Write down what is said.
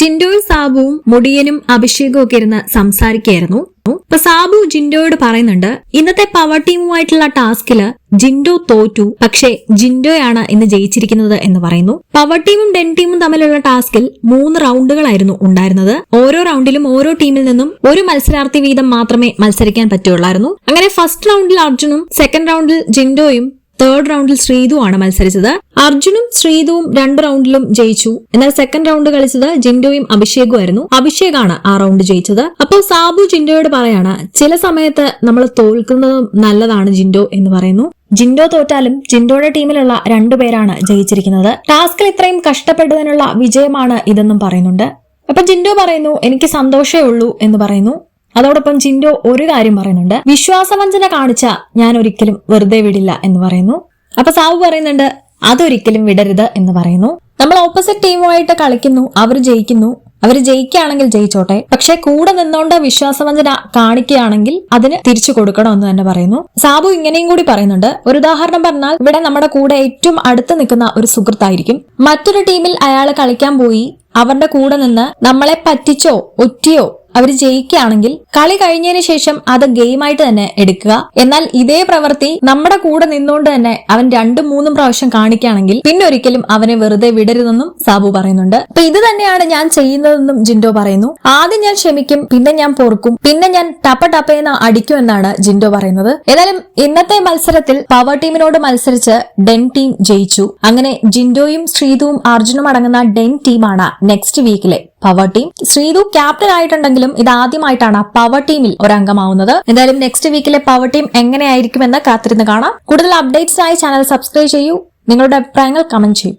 ജിൻഡോയും സാബുവും മുടിയനും അഭിഷേകവും ഒക്കെ ഇരുന്ന് സംസാരിക്കുകയായിരുന്നു. അപ്പൊ സാബു ജിൻഡോയോട് പറയുന്നുണ്ട് ഇന്നത്തെ പവർ ടീമുമായിട്ടുള്ള ടാസ്കിൽ ജിൻഡോ തോറ്റു പക്ഷേ ജിൻഡോയാണ് ഇന്ന് ജയിച്ചിരിക്കുന്നത് എന്ന് പറയുന്നു. പവർ ടീമും ഡെൻ ടീമും തമ്മിലുള്ള ടാസ്കിൽ മൂന്ന് റൗണ്ടുകളായിരുന്നു ഉണ്ടായിരുന്നത്. ഓരോ റൗണ്ടിലും ഓരോ ടീമിൽ നിന്നും ഒരു മത്സരാർത്ഥി വീതം മാത്രമേ മത്സരിക്കാൻ പറ്റുള്ളായിരുന്നു അങ്ങനെ ഫസ്റ്റ് റൗണ്ടിൽ അർജുനും സെക്കൻഡ് റൗണ്ടിൽ ജിൻഡോയും തേർഡ് റൗണ്ടിൽ ആണ് മത്സരിച്ചത്. അർജുനും ശ്രീതുവും രണ്ട് റൗണ്ടിലും ജയിച്ചു. എന്നാൽ സെക്കൻഡ് റൗണ്ട് കളിച്ചത് ജിൻഡോയും അഭിഷേകും ആയിരുന്നു. അഭിഷേകാണ് ആ റൗണ്ട് ജയിച്ചത്. അപ്പോൾ സാബു ജിൻഡോയോട് പറയാണ് ചില സമയത്ത് നമ്മൾ തോൽക്കുന്നതും നല്ലതാണ് ജിൻഡോ എന്ന് പറയുന്നു. ജിൻഡോ തോറ്റാലും ജിൻഡോയുടെ ടീമിലുള്ള രണ്ടുപേരാണ് ജയിച്ചിരിക്കുന്നത്. ടാസ്കിൽ ഇത്രയും കഷ്ടപ്പെട്ടതിനുള്ള വിജയമാണ് ഇതെന്നും പറയുന്നുണ്ട്. അപ്പൊ ജിൻഡോ പറയുന്നു എനിക്ക് സന്തോഷമേ ഉള്ളൂ എന്ന് പറയുന്നു. അതോടൊപ്പം ജിൻഡോ ഒരു കാര്യം പറയുന്നുണ്ട്. വിശ്വാസവഞ്ചന കാണിച്ച ഞാൻ ഒരിക്കലും വെറുതെ വിടില്ല എന്ന് പറയുന്നു. അപ്പൊ സാവു പറയുന്നുണ്ട് അതൊരിക്കലും വിടരുത് എന്ന് പറയുന്നു. നമ്മൾ ഓപ്പോസിറ്റ് ടീമുമായിട്ട് കളിക്കുന്നു അവർ ജയിക്കുന്നു. അവർ ജയിക്കുകയാണെങ്കിൽ ജയിച്ചോട്ടെ. പക്ഷെ കൂടെ നിന്നോണ്ട് വിശ്വാസവഞ്ചന കാണിക്കുകയാണെങ്കിൽ അതിന് തിരിച്ചു കൊടുക്കണം എന്ന് തന്നെ പറയുന്നു. സാബു ഇങ്ങനെയും കൂടി പറയുന്നുണ്ട് ഒരു ഉദാഹരണം പറഞ്ഞാൽ ഇവിടെ നമ്മുടെ കൂടെ ഏറ്റവും അടുത്ത് നിൽക്കുന്ന ഒരു സുഹൃത്തായിരിക്കും. മറ്റൊരു ടീമിൽ അയാൾ കളിക്കാൻ പോയി അവരുടെ കൂടെ നിന്ന് നമ്മളെ പറ്റിച്ചോ ഒറ്റിയോ അവർ ജയിക്കുകയാണെങ്കിൽ കളി കഴിഞ്ഞതിന് ശേഷം അത് ഗെയിമായിട്ട് തന്നെ എടുക്കുക. എന്നാൽ ഇതേ പ്രവൃത്തി നമ്മുടെ കൂടെ നിന്നുകൊണ്ട് തന്നെ അവൻ രണ്ടും മൂന്നും പ്രാവശ്യം കാണിക്കുകയാണെങ്കിൽ പിന്നെ ഒരിക്കലും അവനെ വെറുതെ വിടരുതെന്നും സാബു പറയുന്നുണ്ട്. അപ്പൊ ഇത് തന്നെയാണ് ഞാൻ ചെയ്യുന്നതെന്നും ജിൻഡോ പറയുന്നു. ആദ്യം ഞാൻ ക്ഷമിക്കും പിന്നെ ഞാൻ പോർക്കും പിന്നെ ഞാൻ ടപ്പ ടപ്പയെന്ന് അടിക്കും എന്നാണ് ജിൻഡോ പറയുന്നത്. ഏതായാലും ഇന്നത്തെ മത്സരത്തിൽ പവർ ടീമിനോട് മത്സരിച്ച് ഡെൻ ടീം ജയിച്ചു. അങ്ങനെ ജിൻഡോയും ശ്രീതുവും അർജുനും അടങ്ങുന്ന ഡെൻ ടീമാണ് നെക്സ്റ്റ് വീക്കിലെ പവർ ടീം ശ്രീതു ക്യാപ്റ്റൻ ആയിട്ടുണ്ടെങ്കിലും ഇത് ആദ്യമായിട്ടാണ് പവർ ടീമിൽ ഒരംഗമാവുന്നത്. എന്തായാലും നെക്സ്റ്റ് വീക്കിലെ പവർ ടീം എങ്ങനെയായിരിക്കുമെന്ന് കാത്തിരുന്ന് കാണാം. കൂടുതൽ അപ്ഡേറ്റ്സിനായി ചാനൽ സബ്സ്ക്രൈബ് ചെയ്യൂ. നിങ്ങളുടെ അഭിപ്രായങ്ങൾ കമന്റ് ചെയ്യൂ.